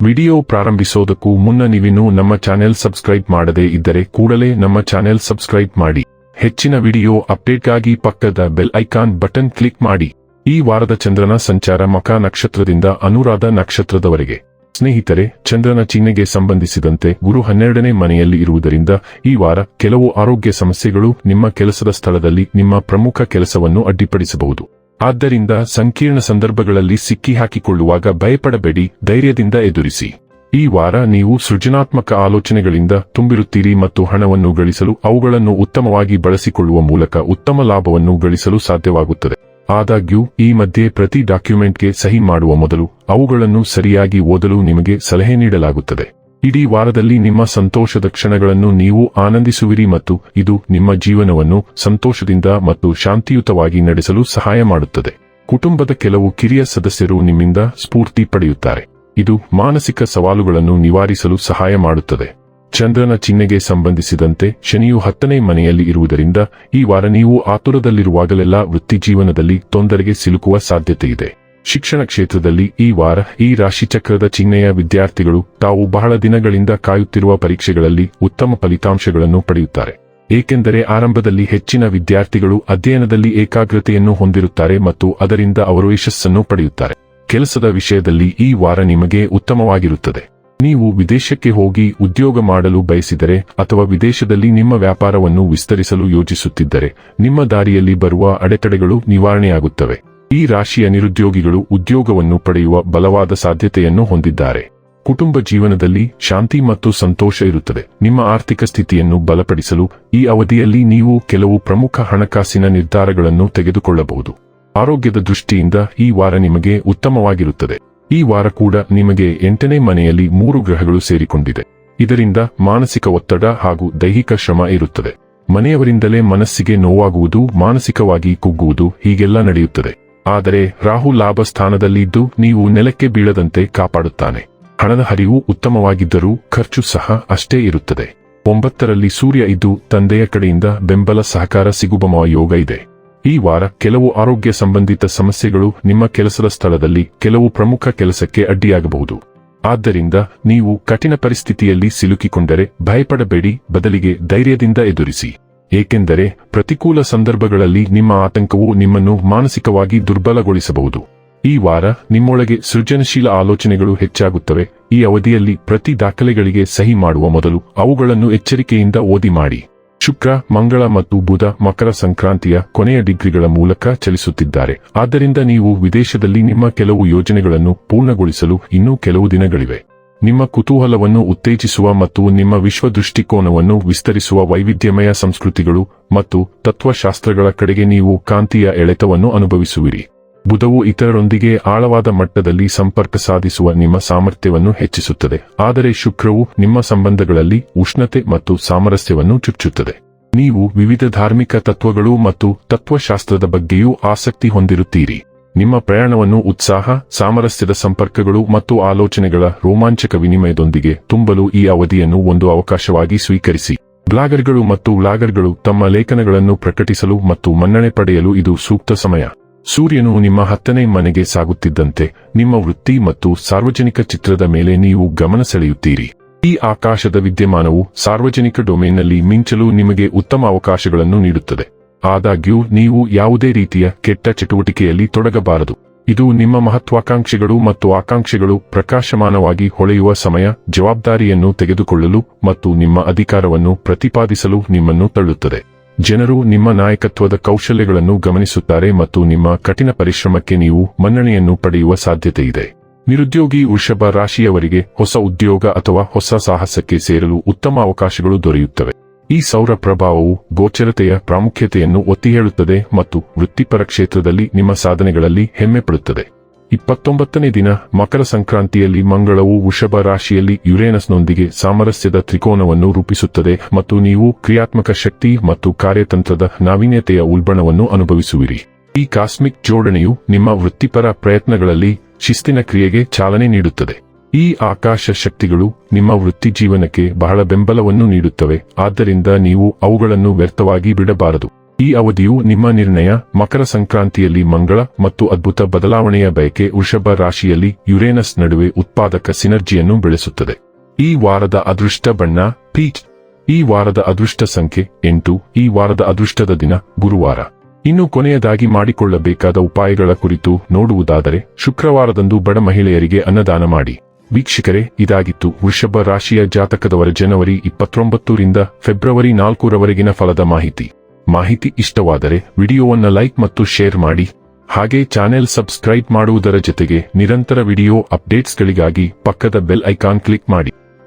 Video ಪ್ರಾರಂಭಿಸೋದಕ್ಕೂ ಮುನ್ನ ನೀವಿನ್ನೂ ನಮ್ಮ ಚಾನೆಲ್ ಸಬ್ಸ್ಕ್ರೈಬ್ ಮಾಡದೇ ಇದ್ದರೆ ಕೂಡಲೇ ನಮ್ಮ ಚಾನೆಲ್ ಸಬ್ಸ್ಕ್ರೈಬ್ ಮಾಡಿ. ಹೆಚ್ಚಿನ ವಿಡಿಯೋ ಅಪ್ಡೇಟ್ಗಾಗಿ ಪಕ್ಕದ ಬೆಲ್ ಐಕಾನ್ ಬಟನ್ ಕ್ಲಿಕ್ ಮಾಡಿ. ಈ ವಾರದ ಚಂದ್ರನ ಸಂಚಾರ ಮಕ ನಕ್ಷತ್ರದಿಂದ ಅನುರಾಧ ನಕ್ಷತ್ರದವರೆಗೆ. ಸ್ನೇಹಿತರೆ, ಚಂದ್ರನ ಚಿಹ್ನೆಗೆ ಸಂಬಂಧಿಸಿದಂತೆ ಗುರು ಹನ್ನೆರಡನೇ ಮನೆಯಲ್ಲಿ ಇರುವುದರಿಂದ ಈ ವಾರ ಕೆಲವು ಆರೋಗ್ಯ ಸಮಸ್ಯೆಗಳು ನಿಮ್ಮ ಕೆಲಸದ ಸ್ಥಳದಲ್ಲಿ ನಿಮ್ಮ ಪ್ರಮುಖ ಕೆಲಸವನ್ನು ಅಡ್ಡಿಪಡಿಸಬಹುದು. ಆದ್ದರಿಂದ ಸಂಕೀರ್ಣ ಸಂದರ್ಭಗಳಲ್ಲಿ ಸಿಕ್ಕಿ ಹಾಕಿಕೊಳ್ಳುವಾಗ ಭಯಪಡಬೇಡಿ, ಧೈರ್ಯದಿಂದ ಎದುರಿಸಿ. ಈ ವಾರ ನೀವು ಸೃಜನಾತ್ಮಕ ಆಲೋಚನೆಗಳಿಂದ ತುಂಬಿರುತ್ತೀರಿ ಮತ್ತು ಹಣವನ್ನು ಗಳಿಸಲು ಅವುಗಳನ್ನು ಉತ್ತಮವಾಗಿ ಬಳಸಿಕೊಳ್ಳುವ ಮೂಲಕ ಉತ್ತಮ ಲಾಭವನ್ನು ಗಳಿಸಲು ಸಾಧ್ಯವಾಗುತ್ತದೆ. ಆದಾಗ್ಯೂ, ಈ ಮಧ್ಯೆ ಪ್ರತಿ ಡಾಕ್ಯುಮೆಂಟ್ಗೆ ಸಹಿ ಮಾಡುವ ಮೊದಲು ಅವುಗಳನ್ನು ಸರಿಯಾಗಿ ಓದಲು ನಿಮಗೆ ಸಲಹೆ ನೀಡಲಾಗುತ್ತದೆ. ಇಡೀ ವಾರದಲ್ಲಿ ನಿಮ್ಮ ಸಂತೋಷದ ಕ್ಷಣಗಳನ್ನು ನೀವು ಆನಂದಿಸುವಿರಿ ಮತ್ತು ಇದು ನಿಮ್ಮ ಜೀವನವನ್ನು ಸಂತೋಷದಿಂದ ಮತ್ತು ಶಾಂತಿಯುತವಾಗಿ ನಡೆಸಲು ಸಹಾಯ ಮಾಡುತ್ತದೆ. ಕುಟುಂಬದ ಕೆಲವು ಕಿರಿಯ ಸದಸ್ಯರು ನಿಮ್ಮಿಂದ ಸ್ಫೂರ್ತಿ ಪಡೆಯುತ್ತಾರೆ. ಇದು ಮಾನಸಿಕ ಸವಾಲುಗಳನ್ನು ನಿವಾರಿಸಲು ಸಹಾಯ ಮಾಡುತ್ತದೆ. ಚಂದ್ರನ ಚಿಹ್ನೆಗೆ ಸಂಬಂಧಿಸಿದಂತೆ ಶನಿಯು ಹತ್ತನೇ ಮನೆಯಲ್ಲಿ ಇರುವುದರಿಂದ ಈ ವಾರ ನೀವು ಆತುರದಲ್ಲಿರುವಾಗಲೆಲ್ಲ ವೃತ್ತಿಜೀವನದಲ್ಲಿ ತೊಂದರೆಗೆ ಸಿಲುಕುವ ಸಾಧ್ಯತೆಯಿದೆ. ಶಿಕ್ಷಣ ಕ್ಷೇತ್ರದಲ್ಲಿ ಈ ವಾರ ಈ ರಾಶಿಚಕ್ರದ ಚಿಹ್ನೆಯ ವಿದ್ಯಾರ್ಥಿಗಳು ತಾವು ಬಹಳ ದಿನಗಳಿಂದ ಕಾಯುತ್ತಿರುವ ಪರೀಕ್ಷೆಗಳಲ್ಲಿ ಉತ್ತಮ ಫಲಿತಾಂಶಗಳನ್ನು ಪಡೆಯುತ್ತಾರೆ. ಏಕೆಂದರೆ ಆರಂಭದಲ್ಲಿ ಹೆಚ್ಚಿನ ವಿದ್ಯಾರ್ಥಿಗಳು ಅಧ್ಯಯನದಲ್ಲಿ ಏಕಾಗ್ರತೆಯನ್ನು ಹೊಂದಿರುತ್ತಾರೆ ಮತ್ತು ಅದರಿಂದ ಅವರು ಯಶಸ್ಸನ್ನು ಪಡೆಯುತ್ತಾರೆ. ಕೆಲಸದ ವಿಷಯದಲ್ಲಿ ಈ ವಾರ ನಿಮಗೆ ಉತ್ತಮವಾಗಿರುತ್ತದೆ. ನೀವು ವಿದೇಶಕ್ಕೆ ಹೋಗಿ ಉದ್ಯೋಗ ಮಾಡಲು ಬಯಸಿದರೆ ಅಥವಾ ವಿದೇಶದಲ್ಲಿ ನಿಮ್ಮ ವ್ಯಾಪಾರವನ್ನು ವಿಸ್ತರಿಸಲು ಯೋಜಿಸುತ್ತಿದ್ದರೆ ನಿಮ್ಮ ದಾರಿಯಲ್ಲಿ ಬರುವ ಅಡೆತಡೆಗಳು ನಿವಾರಣೆಯಾಗುತ್ತವೆ. ಈ ರಾಶಿಯ ನಿರುದ್ಯೋಗಿಗಳು ಉದ್ಯೋಗವನ್ನು ಪಡೆಯುವ ಬಲವಾದ ಸಾಧ್ಯತೆಯನ್ನು ಹೊಂದಿದ್ದಾರೆ. ಕುಟುಂಬ ಜೀವನದಲ್ಲಿ ಶಾಂತಿ ಮತ್ತು ಸಂತೋಷ ಇರುತ್ತದೆ. ನಿಮ್ಮ ಆರ್ಥಿಕ ಸ್ಥಿತಿಯನ್ನು ಬಲಪಡಿಸಲು ಈ ಅವಧಿಯಲ್ಲಿ ನೀವು ಕೆಲವು ಪ್ರಮುಖ ಹಣಕಾಸಿನ ನಿರ್ಧಾರಗಳನ್ನು ತೆಗೆದುಕೊಳ್ಳಬಹುದು. ಆರೋಗ್ಯದ ದೃಷ್ಟಿಯಿಂದ ಈ ವಾರ ನಿಮಗೆ ಉತ್ತಮವಾಗಿರುತ್ತದೆ. ಈ ವಾರ ಕೂಡ ನಿಮಗೆ ಎಂಟನೇ ಮನೆಯಲ್ಲಿ ಮೂರು ಗ್ರಹಗಳು ಸೇರಿಕೊಂಡಿದೆ. ಇದರಿಂದ ಮಾನಸಿಕ ಒತ್ತಡ ಹಾಗೂ ದೈಹಿಕ ಶ್ರಮ ಇರುತ್ತದೆ. ಮನೆಯವರಿಂದಲೇ ಮನಸ್ಸಿಗೆ ನೋವಾಗುವುದು, ಮಾನಸಿಕವಾಗಿ ಕುಗ್ಗುವುದು ಹೀಗೆಲ್ಲ ನಡೆಯುತ್ತದೆ. ಆದರೆ ರಾಹು ಲಾಭ ಸ್ಥಾನದಲ್ಲಿದ್ದು ನೀವು ನೆಲಕ್ಕೆ ಬೀಳದಂತೆ ಕಾಪಾಡುತ್ತಾನೆ. ಹಣದ ಹರಿವು ಉತ್ತಮವಾಗಿದ್ದರೂ ಖರ್ಚು ಸಹ ಅಷ್ಟೇ ಇರುತ್ತದೆ. ಒಂಬತ್ತರಲ್ಲಿ ಸೂರ್ಯ ಇದ್ದು ತಂದೆಯ ಕಡೆಯಿಂದ ಬೆಂಬಲ ಸಹಕಾರ ಸಿಗುಬಮ ಯೋಗ ಇದೆ. ಈ ವಾರ ಕೆಲವು ಆರೋಗ್ಯ ಸಂಬಂಧಿತ ಸಮಸ್ಯೆಗಳು ನಿಮ್ಮ ಕೆಲಸದ ಸ್ಥಳದಲ್ಲಿ ಕೆಲವು ಪ್ರಮುಖ ಕೆಲಸಕ್ಕೆ ಅಡ್ಡಿಯಾಗಬಹುದು. ಆದ್ದರಿಂದ ನೀವು ಕಠಿಣ ಪರಿಸ್ಥಿತಿಯಲ್ಲಿ ಸಿಲುಕಿಕೊಂಡರೆ ಭಯಪಡಬೇಡಿ, ಬದಲಿಗೆ ಧೈರ್ಯದಿಂದ ಎದುರಿಸಿ. ಏಕೆಂದರೆ ಪ್ರತಿಕೂಲ ಸಂದರ್ಭಗಳಲ್ಲಿ ನಿಮ್ಮ ಆತಂಕವು ನಿಮ್ಮನ್ನು ಮಾನಸಿಕವಾಗಿ ದುರ್ಬಲಗೊಳಿಸಬಹುದು. ಈ ವಾರ ನಿಮ್ಮೊಳಗೆ ಸೃಜನಶೀಲ ಆಲೋಚನೆಗಳು ಹೆಚ್ಚಾಗುತ್ತವೆ. ಈ ಅವಧಿಯಲ್ಲಿ ಪ್ರತಿ ದಾಖಲೆಗಳಿಗೆ ಸಹಿ ಮಾಡುವ ಮೊದಲು ಅವುಗಳನ್ನು ಎಚ್ಚರಿಕೆಯಿಂದ ಓದಿ ಮಾಡಿ. ಶುಕ್ರ, ಮಂಗಳ ಮತ್ತು ಬುಧ ಮಕರ ಸಂಕ್ರಾಂತಿಯ ಕೊನೆಯ ಡಿಗ್ರಿಗಳ ಮೂಲಕ ಚಲಿಸುತ್ತಿದ್ದಾರೆ. ಆದ್ದರಿಂದ ನೀವು ವಿದೇಶದಲ್ಲಿ ನಿಮ್ಮ ಕೆಲವು ಯೋಜನೆಗಳನ್ನು ಪೂರ್ಣಗೊಳಿಸಲು ಇನ್ನೂ ಕೆಲವು ದಿನಗಳಿವೆ. ನಿಮ್ಮ ಕುತೂಹಲವನ್ನು ಉತ್ತೇಜಿಸುವ ಮತ್ತು ನಿಮ್ಮ ವಿಶ್ವ ದೃಷ್ಟಿಕೋನವನ್ನು ವಿಸ್ತರಿಸುವ ವೈವಿಧ್ಯಮಯ ಸಂಸ್ಕೃತಿಗಳು ಮತ್ತು ತತ್ವಶಾಸ್ತ್ರಗಳ ಕಡೆಗೆ ನೀವು ಕಾಂತಿಯ ಎಳೆತವನ್ನು ಅನುಭವಿಸುವಿರಿ. ಬುಧವು ಇತರರೊಂದಿಗೆ ಆಳವಾದ ಮಟ್ಟದಲ್ಲಿ ಸಂಪರ್ಕ ಸಾಧಿಸುವ ನಿಮ್ಮ ಸಾಮರ್ಥ್ಯವನ್ನು ಹೆಚ್ಚಿಸುತ್ತದೆ, ಆದರೆ ಶುಕ್ರವು ನಿಮ್ಮ ಸಂಬಂಧಗಳಲ್ಲಿ ಉಷ್ಣತೆ ಮತ್ತು ಸಾಮರಸ್ಯವನ್ನು ಚುಚ್ಚುತ್ತದೆ. ನೀವು ವಿವಿಧ ಧಾರ್ಮಿಕ ತತ್ವಗಳು ಮತ್ತು ತತ್ವಶಾಸ್ತ್ರದ ಬಗ್ಗೆಯೂ ಆಸಕ್ತಿ ಹೊಂದಿರುತ್ತೀರಿ. ನಿಮ್ಮ ಪ್ರಯಾಣವನ್ನು ಉತ್ಸಾಹ, ಸಾಮರಸ್ಯದ ಸಂಪರ್ಕಗಳು ಮತ್ತು ಆಲೋಚನೆಗಳ ರೋಮಾಂಚಕ ವಿನಿಮಯದೊಂದಿಗೆ ತುಂಬಲು ಈ ಅವಧಿಯನ್ನು ಒಂದು ಅವಕಾಶವಾಗಿ ಸ್ವೀಕರಿಸಿ. ಬ್ಲಾಗರ್ಗಳು ಮತ್ತು ವ್ಲಾಗರ್ಗಳು ತಮ್ಮ ಲೇಖನಗಳನ್ನು ಪ್ರಕಟಿಸಲು ಮತ್ತು ಮನ್ನಣೆ ಪಡೆಯಲು ಇದು ಸೂಕ್ತ ಸಮಯ. ಸೂರ್ಯನು ನಿಮ್ಮ ಹತ್ತನೇ ಮನೆಗೆ ಸಾಗುತ್ತಿದ್ದಂತೆ, ನಿಮ್ಮ ವೃತ್ತಿ ಮತ್ತು ಸಾರ್ವಜನಿಕ ಚಿತ್ರದ ಮೇಲೆ ನೀವು ಗಮನ ಸೆಳೆಯುತ್ತೀರಿ. ಈ ಆಕಾಶದ ವಿದ್ಯಮಾನವು ಸಾರ್ವಜನಿಕ ಡೊಮೇನ್ನಲ್ಲಿ ಮಿಂಚಲು ನಿಮಗೆ ಉತ್ತಮ ಅವಕಾಶಗಳನ್ನು ನೀಡುತ್ತದೆ. ಆದಾಗ್ಯೂ, ನೀವು ಯಾವುದೇ ರೀತಿಯ ಕೆಟ್ಟ ಚಟುವಟಿಕೆಯಲ್ಲಿ ತೊಡಗಬಾರದು. ಇದು ನಿಮ್ಮ ಮಹತ್ವಾಕಾಂಕ್ಷೆಗಳು ಮತ್ತು ಆಕಾಂಕ್ಷೆಗಳು ಪ್ರಕಾಶಮಾನವಾಗಿ ಹೊಳೆಯುವ ಸಮಯ, ಜವಾಬ್ದಾರಿಯನ್ನು ತೆಗೆದುಕೊಳ್ಳಲು ಮತ್ತು ನಿಮ್ಮ ಅಧಿಕಾರವನ್ನು ಪ್ರತಿಪಾದಿಸಲು ನಿಮ್ಮನ್ನು ತಳ್ಳುತ್ತದೆ. ಜನರು ನಿಮ್ಮ ನಾಯಕತ್ವದ ಕೌಶಲ್ಯಗಳನ್ನು ಗಮನಿಸುತ್ತಾರೆ ಮತ್ತು ನಿಮ್ಮ ಕಠಿಣ ಪರಿಶ್ರಮಕ್ಕೆ ನೀವು ಮನ್ನಣೆಯನ್ನು ಪಡೆಯುವ ಸಾಧ್ಯತೆಯಿದೆ ನಿರುದ್ಯೋಗಿ ವೃಷಭ ರಾಶಿಯವರಿಗೆ ಹೊಸ ಉದ್ಯೋಗ ಅಥವಾ ಹೊಸ ಸಾಹಸಕ್ಕೆ ಸೇರಲು ಉತ್ತಮ ಅವಕಾಶಗಳು ದೊರೆಯುತ್ತವೆ. ಈ ಸೌರ ಪ್ರಭಾವವು ಗೋಚರತೆಯ ಪ್ರಾಮುಖ್ಯತೆಯನ್ನು ಒತ್ತಿ ಹೇಳುತ್ತದೆ ಮತ್ತು ವೃತ್ತಿಪರ ಕ್ಷೇತ್ರದಲ್ಲಿ ನಿಮ್ಮ ಸಾಧನೆಗಳಲ್ಲಿ ಹೆಮ್ಮೆ ಪಡುತ್ತದೆ. ಇಪ್ಪತ್ತೊಂಬತ್ತನೇ ದಿನ ಮಕರ ಸಂಕ್ರಾಂತಿಯಲ್ಲಿ ಮಂಗಳವು ವೃಷಭ ರಾಶಿಯಲ್ಲಿ ಯುರೇನಸ್ನೊಂದಿಗೆ ಸಾಮರಸ್ಯದ ತ್ರಿಕೋನವನ್ನು ರೂಪಿಸುತ್ತದೆ ಮತ್ತು ನೀವು ಕ್ರಿಯಾತ್ಮಕ ಶಕ್ತಿ ಮತ್ತು ಕಾರ್ಯತಂತ್ರದ ನಾವೀನ್ಯತೆಯ ಉಲ್ಬಣವನ್ನು ಅನುಭವಿಸುವಿರಿ. ಈ ಕಾಸ್ಮಿಕ್ ಜೋಡಣೆಯು ನಿಮ್ಮ ವೃತ್ತಿಪರ ಪ್ರಯತ್ನಗಳಲ್ಲಿ ಶಿಸ್ತಿನ ಕ್ರಿಯೆಗೆ ಚಾಲನೆ ನೀಡುತ್ತದೆ. ಈ ಆಕಾಶ ಶಕ್ತಿಗಳು ನಿಮ್ಮ ವೃತ್ತಿ ಜೀವನಕ್ಕೆ ಬಹಳ ಬೆಂಬಲವನ್ನು ನೀಡುತ್ತವೆ. ಆದ್ದರಿಂದ ನೀವು ಅವುಗಳನ್ನು ವ್ಯರ್ಥವಾಗಿ ಬಿಡಬಾರದು. ಈ ಅವಧಿಯು ನಿಮ್ಮ ನಿರ್ಣಯ, ಮಕರ ಸಂಕ್ರಾಂತಿಯಲ್ಲಿ ಮಂಗಳ ಮತ್ತು ಅದ್ಭುತ ಬದಲಾವಣೆಯ ಬಯಕೆ ವೃಷಭ ರಾಶಿಯಲ್ಲಿ ಯುರೇನಸ್ ನಡುವೆ ಉತ್ಪಾದಕ ಸಿನರ್ಜಿಯನ್ನು ಬೆಳೆಸುತ್ತದೆ. ಈ ವಾರದ ಅದೃಷ್ಟ ಬಣ್ಣ, ಪೀಚ್. ಈ ವಾರದ ಅದೃಷ್ಟ ಸಂಖ್ಯೆ ಎಂಟು. ಈ ವಾರದ ಅದೃಷ್ಟದ ದಿನ, ಗುರುವಾರ. ಇನ್ನು ಕೊನೆಯದಾಗಿ ಮಾಡಿಕೊಳ್ಳಬೇಕಾದ ಉಪಾಯಗಳ ಕುರಿತು ನೋಡುವುದಾದರೆ ಶುಕ್ರವಾರದಂದು ಬಡ ಮಹಿಳೆಯರಿಗೆ ಅನ್ನದಾನ ಮಾಡಿ. ವೀಕ್ಷಕರೇ, ಇದಾಗಿತ್ತು ವೃಷಭ ರಾಶಿಯ ಜಾತಕದವರ ಜನವರಿ ಇಪ್ಪತ್ತೊಂಬತ್ತರಿಂದ ಫೆಬ್ರವರಿ ನಾಲ್ಕರವರೆಗಿನ ಫಲದ ಮಾಹಿತಿ. ಮಾಹಿತಿ ಇಷ್ಟವಾದರೆ ವಿಡಿಯೋವನ್ನ ಲೈಕ್ ಮತ್ತು ಶೇರ್ ಮಾಡಿ. ಹಾಗೆ ಚಾನೆಲ್ ಸಬ್ಸ್ಕ್ರೈಬ್ ಮಾಡುವುದರ ಜೊತೆಗೆ ನಿರಂತರ ವಿಡಿಯೋ ಅಪ್ಡೇಟ್ಸ್ಗಳಿಗಾಗಿ ಪಕ್ಕದ ಬೆಲ್ ಐಕಾನ್ ಕ್ಲಿಕ್ ಮಾಡಿ.